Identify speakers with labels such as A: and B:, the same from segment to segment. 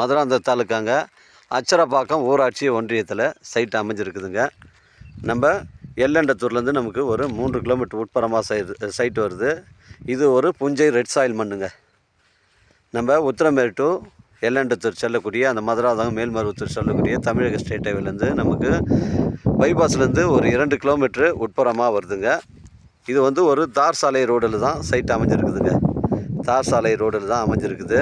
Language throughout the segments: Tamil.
A: மதுராந்த தாலுக்காங்க அச்சரப்பாக்கம் ஊராட்சி ஒன்றியத்தில் சைட் அமைஞ்சிருக்குதுங்க. நம்ம எல்லண்டத்தூர்லேருந்து நமக்கு ஒரு மூன்று கிலோமீட்டர் உட்புறமாக சைடு சைட் வருது. இது ஒரு புஞ்சை ரெட் சாயில் மண்ணுங்க. நம்ம உத்திரமேர் டு எல்லண்டத்தூர் செல்லக்கூடிய அந்த மதுராதகம் மேல்மருவத்தூர் செல்லக்கூடிய தமிழக ஸ்டேட் ஹைவேலேருந்து நமக்கு பைபாஸ்லேருந்து ஒரு இரண்டு கிலோமீட்ரு உட்புறமாக வருதுங்க. இது வந்து ஒரு தார் சாலை ரோடில் தான் சைட் அமைஞ்சிருக்குதுங்க. தார் சாலை ரோடில் தான் அமைஞ்சிருக்குது.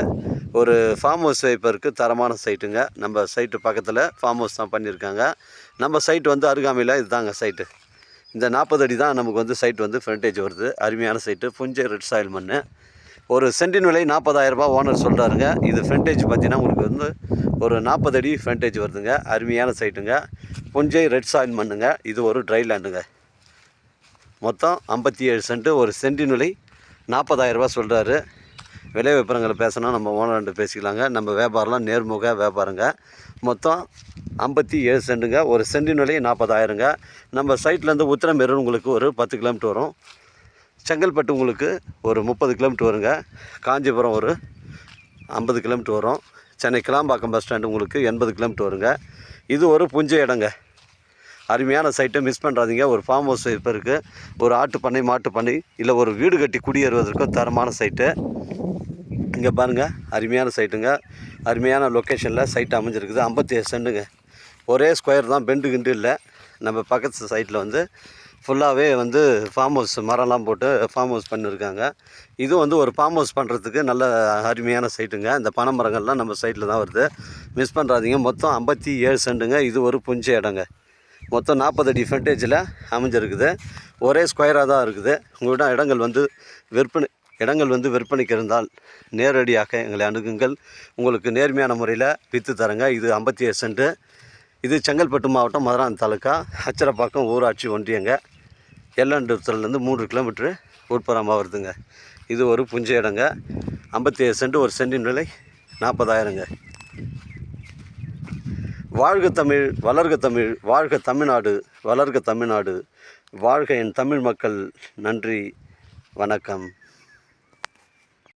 A: ஒரு ஃபார்ம் ஹவுஸ் வைப்பருக்கு தரமான சைட்டுங்க நம்ம சைட்டு பக்கத்தில் ஃபார்ம் ஹவுஸ் தான் பண்ணியிருக்காங்க நம்ம சைட் வந்து அருகாமையில் இதுதாங்க சைட்டு இந்த நாற்பது அடி தான் நமக்கு வந்து சைட் வந்து ஃப்ரண்டேஜ் வருது. அருமையான சைட்டு புஞ்சை ரெட் சாயில் மண் ஒரு சென்டின் விலை நாற்பதாயிரரூபா ஓனர் சொல்கிறாருங்க இது ஃப்ரண்டேஜ் பார்த்தீங்கன்னா உங்களுக்கு வந்து ஒரு நாற்பது அடி ஃப்ரண்டேஜ் வருதுங்க. அருமையான சைட்டுங்க புஞ்சை ரெட் சாயில் மண்ணுங்க. இது ஒரு ட்ரை லேண்டுங்க மொத்தம் ஐம்பத்தி ஏழு சென்ட்டு ஒரு சென்டின் விலை நாற்பதாயிரரூபா சொல்கிறாரு விலை விபரங்களை பேசினா நம்ம ஓனர்கிட்ட பேசிக்கலாங்க. நம்ம வியாபாரம்லாம் நேர்முக வியாபாரங்க. மொத்தம் ஐம்பத்தி ஏழு சென்ட்டுங்க ஒரு சென்டின் விலையை நாற்பதாயிரங்க. நம்ம சைட்லேருந்து உத்திரமேரூர் உங்களுக்கு ஒரு பத்து கிலோமீட்டர் வரும். செங்கல்பட்டு உங்களுக்கு ஒரு முப்பது கிலோமீட்டர் வருங்க. காஞ்சிபுரம் ஒரு ஐம்பது கிலோமீட்டர் வரும். சென்னை கிளாம்பாக்கம் பஸ் ஸ்டாண்டு உங்களுக்கு எண்பது கிலோமீட்டர் வருங்க. இது ஒரு புஞ்ச இடங்க. அருமையான சைட்டை மிஸ் பண்ணுறாதீங்க ஒரு ஃபார்ம் ஹவுஸ் இப்போ இருக்குது ஒரு ஆட்டு பண்ணை மாட்டு பண்ணை இல்லை ஒரு வீடு கட்டி குடியேறுவதற்கு தரமான சைட்டு இங்கே பாருங்கள் அருமையான சைட்டுங்க அருமையான லொக்கேஷனில் சைட் அமைஞ்சிருக்குது. ஐம்பத்தி ஏழு சென்ட்டுங்க ஒரே ஸ்கொயர் தான் பெண்டு கிண்டு இல்லை. நம்ம பக்கத்து சைட்டில் வந்து ஃபுல்லாகவே வந்து ஃபார்ம் ஹவுஸ் மரம்லாம் போட்டு ஃபார்ம் ஹவுஸ் பண்ணியிருக்காங்க இது வந்து ஒரு ஃபார்ம் ஹவுஸ் பண்ணுறதுக்கு நல்ல அருமையான சைட்டுங்க இந்த பனை மரங்கள்லாம் நம்ம சைட்டில் தான் வருது. மிஸ் பண்ணுறாதீங்க மொத்தம் ஐம்பத்தி ஏழு சென்ட்டுங்க இது ஒரு புஞ்ச இடங்க. மொத்தம் நாற்பது அடி ஃப்ரண்டேஜில் அமைஞ்சிருக்குது. ஒரே ஸ்கொயராக தான் இருக்குது. உங்கள்கிட்ட இடங்கள் வந்து விற்பனை இடங்கள் வந்து விற்பனைக்கு இருந்தால் நேரடியாக எங்களை அணுகுங்கள். உங்களுக்கு நேர்மையான முறையில் விற்று தரங்க. இது ஐம்பத்தி ஏழு சென்ட்டு இது செங்கல்பட்டு மாவட்டம் மதுரான் தாலுக்கா அச்சரப்பாக்கம் ஊராட்சி ஒன்றியங்க. எல்லண்டத்துலேருந்து மூன்று கிலோமீட்ரு உட்புறமாக வருதுங்க இது ஒரு புஞ்ச இடங்க. ஐம்பத்தி ஏழு சென்ட் ஒரு சென்டின் விலை நாற்பதாயிரங்க. வாழ்க தமிழ் வளர்க தமிழ் வாழ்க தமிழ்நாடு வளர்க தமிழ்நாடு. வாழ்க என் தமிழ் மக்கள். நன்றி வணக்கம்.